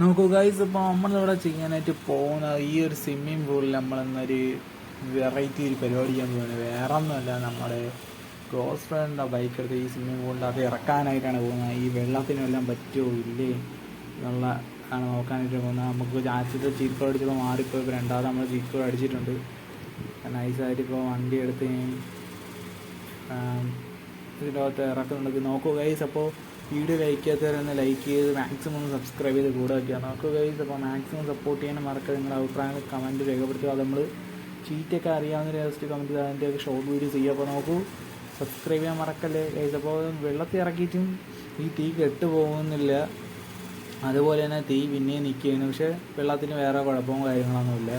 നോക്കൂ ഗൈസ് ഇപ്പോൾ നമ്മളിവിടെ ചെയ്യാനായിട്ട് പോകുന്ന ഈ ഒരു സ്വിമ്മിംഗ് പൂളിൽ നമ്മളെന്നൊരു വെറൈറ്റി ഒരു പരിപാടി ചെയ്യാൻ പോകുന്നത് വേറെ ഒന്നുമല്ല നമ്മുടെ ക്ലോസ് ഫ്രണ്ടിന്റെ ബൈക്ക് എടുത്ത് ഈ സ്വിമ്മിംഗ് പൂളിന്റെ അത് ഇറക്കാനായിട്ടാണ് പോകുന്നത്. ഈ വെള്ളത്തിനെല്ലാം പറ്റുമോ ഇല്ലേ? എന്നുള്ള ആണ് നോക്കാനായിട്ട് പോകുന്നത്. നമുക്ക് ആദ്യത്തെ ചീക്കോ അടിച്ചപ്പോൾ മാറിപ്പോയി. ഇപ്പോൾ രണ്ടാമത് നമ്മൾ ചീക്കോ അടിച്ചിട്ടുണ്ട്. നൈസായിട്ട് ഇപ്പോൾ വണ്ടി എടുത്ത് ഇതിന്റെ അകത്ത് ഇറക്കുന്നുണ്ട്. നോക്കൂ ഗൈസ് അപ്പോൾ വീഡിയോ ലൈക്ക് ചെയ്യാത്തവരൊന്ന് ലൈക്ക് ചെയ്ത് മാക്സിമം ഒന്ന് സബ്സ്ക്രൈബ് ചെയ്ത് കൂടെ വയ്ക്കുക നമുക്ക് ഗൈസ് അപ്പോൾ മാക്സിമം സപ്പോർട്ട് ചെയ്യാൻ മറക്കുക നിങ്ങളുടെ അഭിപ്രായങ്ങൾ കമന്റ് രേഖപ്പെടുത്തുക. അത് നമ്മൾ ചീറ്റൊക്കെ അറിയാവുന്ന ഒരു കമന്റ് ചെയ്ത് അതിന്റെയൊക്കെ ഷോർട്ട് വീഡിയോ ചെയ്യുക അപ്പോൾ നോക്കൂ സബ്സ്ക്രൈബ് ചെയ്യാൻ മറക്കല്ലേ? ഗൈസ് അപ്പോൾ വെള്ളത്തിൽ ഇറക്കിയിട്ടും ഈ തീ കെട്ട് പോകുന്നില്ല. അതുപോലെ തന്നെ തീ പിന്നെയും നിൽക്കുകയാണ് പക്ഷേ വെള്ളത്തിന് വേറെ കുഴപ്പവും കാര്യങ്ങളൊന്നുമില്ല.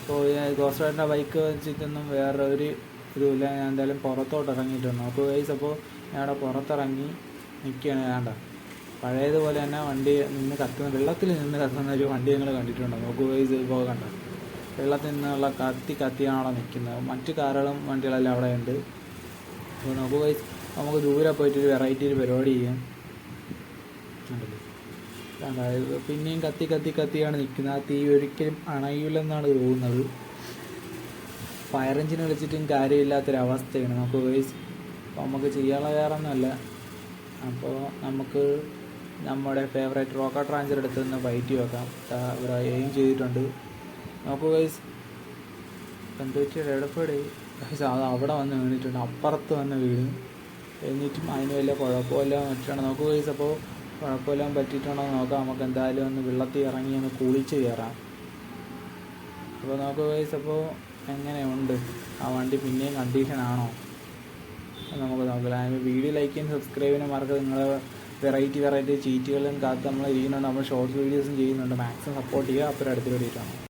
അപ്പോൾ ഗോസ്റ്റാറിന്റെ ബൈക്ക് വെച്ചിട്ടൊന്നും വേറെ ഒരു ഇതുമില്ല. ഞാൻ എന്തായാലും പുറത്തോട്ട് ഇറങ്ങിയിട്ടുണ്ട്. അപ്പോൾ ഗൈസ് അപ്പോൾ ഞാൻ അവിടെ പുറത്തിറങ്ങി നിൽക്കുകയാണ് വേണ്ട പഴയതുപോലെ തന്നെ വണ്ടി നിന്ന് കത്തുന്ന വെള്ളത്തിൽ നിന്ന് കത്തുന്ന ഒരു വണ്ടി ഞങ്ങൾ കണ്ടിട്ടുണ്ട്. നോക്കൂ ഇത് ഇപ്പോൾ കണ്ട? വെള്ളത്തിൽ നിന്നുള്ള കത്തി കത്തിയാണ് നിൽക്കുന്നത് മറ്റ് കാറുകളും വണ്ടികളെല്ലാം അവിടെ ഉണ്ട്. അപ്പോൾ നോക്കൂ ഗൈസ് നമുക്ക് ദൂരെ പോയിട്ട് ഒരു വെറൈറ്റി ഒരു പരിപാടി ചെയ്യാം. പിന്നെയും കത്തി കത്തി കത്തിയാണ് നിൽക്കുന്നത് ആ തീ ഒരിക്കലും അണയില്ലെന്നാണ് തോന്നുന്നത്. ഫയർ എഞ്ചിൻ വിളിച്ചിട്ടും കാര്യമില്ലാത്തൊരവസ്ഥയാണ്. നമുക്ക് വേസ് നമുക്ക് ചെയ്യാനുള്ള വേറെ ഒന്നുമല്ല അപ്പോൾ നമുക്ക് നമ്മുടെ ഫേവറേറ്റ് റോക്കറ്റ് ട്രാഞ്ചർ എടുത്ത് നിന്ന് വൈറ്റ് വെക്കാം. ഇവിടെ എയിം ചെയ്തിട്ടുണ്ട്. നോക്കൂ ഗൈസ് പറ്റിയ എടപ്പടി ഗൈസ് അത് അവിടെ വന്ന് വീണിട്ടുണ്ട്. അപ്പുറത്ത് വന്ന് വീണ്. എന്നിട്ടും അതിന് വലിയ കുഴപ്പമില്ല മറ്റാണ്. നോക്കൂ ഗൈസ് അപ്പോൾ കുഴപ്പമില്ലാൻ പറ്റിയിട്ടുണ്ടോ നോക്കാം. നമുക്ക് എന്തായാലും ഒന്ന് വെള്ളത്തിൽ ഇറങ്ങി ഒന്ന് കുളിച്ച് കയറാം. അപ്പോൾ നോക്കൂ ഗൈസ് അപ്പോൾ എങ്ങനെയുണ്ട്? ആ വണ്ടി പിന്നെയും അത് നമുക്ക് നോക്കാം. വീഡിയോ ലൈക്കും സബ്സ്ക്രൈബിനും മറക്കുക നിങ്ങൾ വെറൈറ്റി വെറൈറ്റി ചീറ്റുകളും കാത്ത് നമ്മൾ ചെയ്യുന്നുണ്ട് നമ്മൾ ഷോർട്ട് വീഡിയോസും ചെയ്യുന്നുണ്ട്. മാക്സിമം സപ്പോർട്ട് ചെയ്യുക. അപ്പോൾ അടുത്ത വീഡിയോ കാണാം.